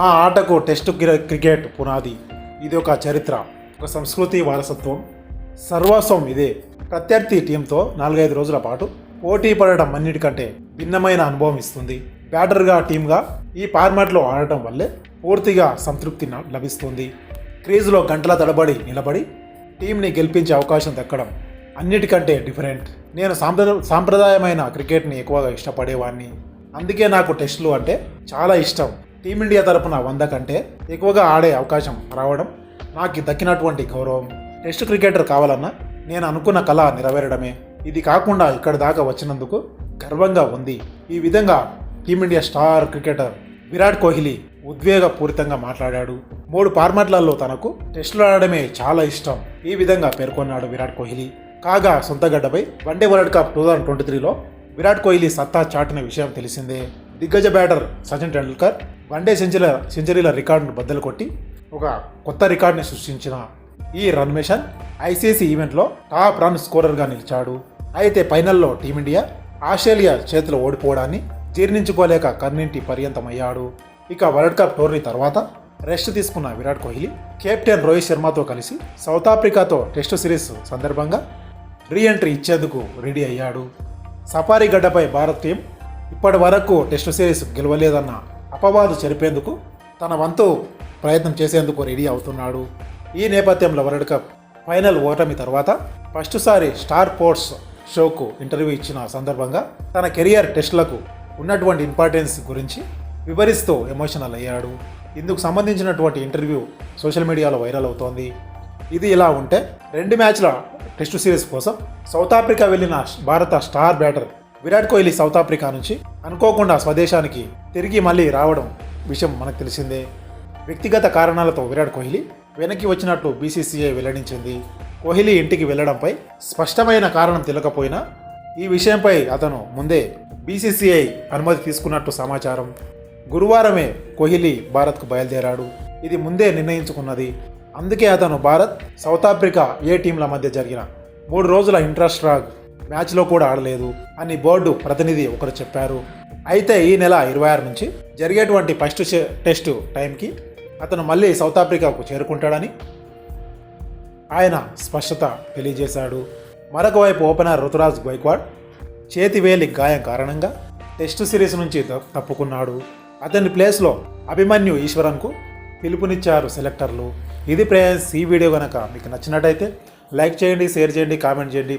నా ఆటకు test cricket పునాది. ఇది ఒక చరిత్ర ఒక సంస్కృతి వారసత్వం. సర్వస్వం ఇదే. ప్రత్యర్థి టీంతో నాలుగైదు రోజుల పాటు పోటీ పడడం అన్నిటికంటే భిన్నమైన అనుభవం ఇస్తుంది. బ్యాటర్గా టీమ్గా ఈ ఫార్మాట్లో ఆడటం వల్లే పూర్తిగా సంతృప్తి న- లభిస్తుంది. క్రీజులో గంటల తడబడి నిలబడి టీంని గెలిపించే అవకాశం దక్కడం అన్నిటికంటే డిఫరెంట్. నేను సాంప్రద సాంప్రదాయమైన క్రికెట్ని ఎక్కువగా ఇష్టపడేవాడిని. అందుకే నాకు టెస్టులు అంటే చాలా ఇష్టం. టీమిండియా తరపున వంద కంటే ఎక్కువగా ఆడే అవకాశం రావడం నాకు దక్కినటువంటి గౌరవం. టెస్ట్ క్రికెటర్ కావాలన్నా నేను అనుకున్న కళ నెరవేరడమే. ఇది కాకుండా ఇక్కడి దాకా వచ్చినందుకు గర్వంగా ఉంది. ఈ విధంగా team India star cricketer Virat Kohli ఉద్వేగపూరితంగా మాట్లాడాడు. మూడు ఫార్మాట్లలో తనకు టెస్టులు ఆడడమే చాలా ఇష్టం. ఈ విధంగా పేర్కొన్నాడు విరాట్ కోహ్లీ. కాగా సొంతగడ్డపై one day world cup two thousand twenty త్రీలో విరాట్ కోహ్లీ సత్తా చాటిన విషయం తెలిసిందే. దిగ్గజ batter Sachin Tendulkar one day day సెంచరీల రికార్డును బద్దలు కొట్టి ఒక కొత్త రికార్డుని సృష్టించిన ఈ రన్ మిషన్ ఐసీసీ ఈవెంట్లో టాప్ రన్ స్కోరర్గా నిలిచాడు. అయితే ఫైనల్లో టీమిండియా ఆస్ట్రేలియా చేతిలో ఓడిపోవడాన్ని జీర్ణించుకోలేక కన్నింటి పర్యంతమయ్యాడు. ఇక వరల్డ్ కప్ టోర్నీ తర్వాత రెస్ట్ తీసుకున్న విరాట్ కోహ్లీ కెప్టెన్ రోహిత్ శర్మతో కలిసి సౌత్ ఆఫ్రికాతో టెస్టు సిరీస్ సందర్భంగా రీ ఎంట్రీ ఇచ్చేందుకు రెడీ అయ్యాడు. సఫారీ గడ్డపై భారత్ టీం ఇప్పటి వరకు టెస్టు సిరీస్ గెలవలేదన్న అపవాదు చెరిపేందుకు తన వంతు ప్రయత్నం చేసేందుకు రెడీ అవుతున్నాడు. ఈ నేపథ్యంలో వరల్డ్ కప్ ఫైనల్ ఓటమి తర్వాత ఫస్ట్ సారి స్టార్ స్పోర్ట్స్ షోకు ఇంటర్వ్యూ ఇచ్చిన సందర్భంగా తన కెరియర్ టెస్ట్లకు ఉన్నటువంటి ఇంపార్టెన్స్ గురించి వివరిస్తూ ఎమోషనల్ అయ్యాడు. ఇందుకు సంబంధించినటువంటి ఇంటర్వ్యూ సోషల్ మీడియాలో వైరల్ అవుతోంది. ఇది ఇలా ఉంటే రెండు మ్యాచ్ల టెస్టు సిరీస్ కోసం సౌత్ ఆఫ్రికా వెళ్ళిన భారత star batter Virat Kohli south Africa నుంచి అనుకోకుండా స్వదేశానికి తిరిగి మళ్ళీ రావడం విషయం మనకు తెలిసిందే. వ్యక్తిగత కారణాలతో విరాట్ కోహ్లీ వెనక్కి వచ్చినట్లు బీసీసీఐ వెల్లడించింది. కోహ్లీ ఇంటికి వెళ్ళడంపై స్పష్టమైన కారణం తెలియకపోయినా ఈ విషయంపై అతను ముందే బీసీసీఐ అనుమతి తీసుకున్నట్టు సమాచారం. గురువారమే కోహ్లీ భారత్కు బయలుదేరాడు. ఇది ముందే నిర్ణయించుకున్నది. అందుకే అతను భారత్ సౌత్ ఆఫ్రికా ఏ టీంల మధ్య జరిగిన మూడు రోజుల ఇంట్రెస్ట్ రాగ్ మ్యాచ్లో కూడా ఆడలేదు అని బోర్డు ప్రతినిధి ఒకరు చెప్పారు. అయితే ఈ నెల ఇరవై ఆరు నుంచి జరిగేటువంటి ఫస్ట్ చే- టెస్టు టైంకి అతను మళ్ళీ సౌత్ ఆఫ్రికాకు చేరుకుంటాడని ఆయన స్పష్టత తెలియజేశాడు. మరొక వైపు ఓపెనర్ రుతురాజ్ గైక్వాడ్ చేతివేలి గాయం కారణంగా టెస్టు సిరీస్ నుంచి తప్పుకున్నాడు. అతని ప్లేస్లో అభిమన్యు ఈశ్వరన్కు పిలుపునిచ్చారు సెలెక్టర్లు. ఇది ప్రేయస్ ఈ వీడియో కనుక మీకు నచ్చినట్టయితే లైక్ చేయండి షేర్ చేయండి కామెంట్ చేయండి.